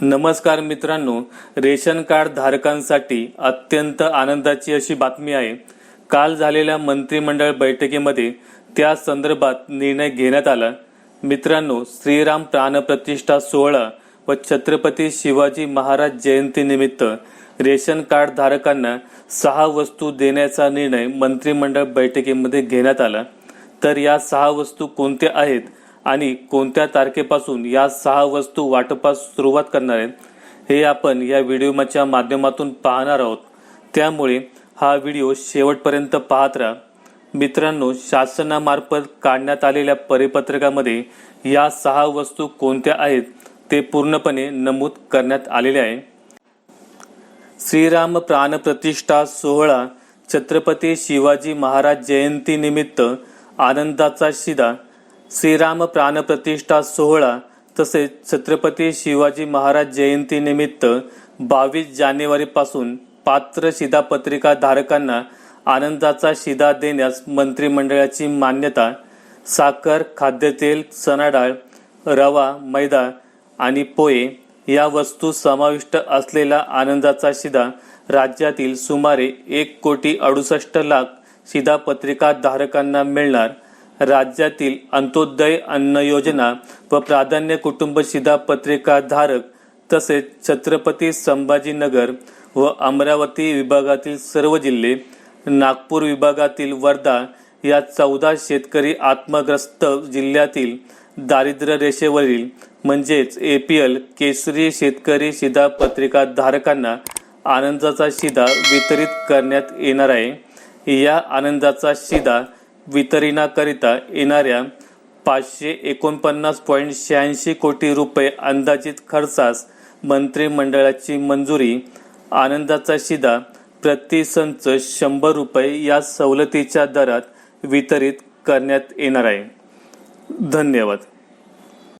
नमस्कार मित्रांनो ration card धारकांसाठी अत्यंत आनंदाची अशी बातमी आहे. काल झालेल्या मंत्रिमंडळ बैठकीमध्ये त्या संदर्भात निर्णय घेण्यात आला. मित्रांनो श्रीराम प्राणप्रतिष्ठा सोहळा व छत्रपती शिवाजी महाराज जयंतीनिमित्त रेशन कार्ड धारकांना सहा वस्तू देण्याचा निर्णय मंत्रिमंडळ बैठकीमध्ये घेण्यात आला. तर या सहा वस्तू कोणत्या आहेत? आणि कोणत्या तारखेपासून या सहा वस्तू वाटपास सुरुवात करणार आहेत हे आपण या व्हिडिओच्या माध्यमातून पाहणार आहोत. त्यामुळे हा व्हिडिओ शेवटपर्यंत पाहत राहा. मित्रांनो शासनामार्फत काढण्यात आलेल्या परिपत्रकामध्ये या सहा वस्तू कोणत्या आहेत ते पूर्णपणे नमूद करण्यात आलेले आहे. श्रीराम प्राणप्रतिष्ठा सोहळा छत्रपती शिवाजी महाराज जयंतीनिमित्त आनंदाचा शिदा श्रीराम प्राणप्रतिष्ठा सोहळा तसेच छत्रपती शिवाजी महाराज जयंतीनिमित्त बावीस जानेवारीपासून पात्र शिधापत्रिका धारकांना आनंदाचा शिधा देण्यास मंत्रिमंडळाची मान्यता साखर खाद्यतेल चणाडाळ रवा मैदा आणि पोहे या वस्तू समाविष्ट असलेला आनंदाचा शिधा राज्यातील सुमारे एक कोटी अडुसष्ट लाख शिधापत्रिका धारकांना मिळणार. राज्यातील अंत्योदय अन्न योजना व प्राधान्य कुटुंब शिधापत्रिका धारक तसेच छत्रपती संभाजीनगर व अमरावती विभागातील सर्व जिल्हे नागपूर विभागातील वर्धा या चौदा शेतकरी आत्मग्रस्त जिल्ह्यातील दारिद्र्य रेषेवरील म्हणजेच एल केसरी शेतकरी शिधापत्रिका धारकांना आनंदाचा शिधा वितरित करण्यात येणार आहे. या आनंदाचा शिधा वितरणाकरिता येणाऱ्या पाचशे एकोणपन्नास पॉईंट शहाऐंशी कोटी रुपये अंदाजित खर्चास मंत्रिमंडळाची मंजुरी आनंदाचा शिदा प्रतिसंच शंभर रुपये या सवलतीच्या दरात वितरित करण्यात येणार आहे. धन्यवाद.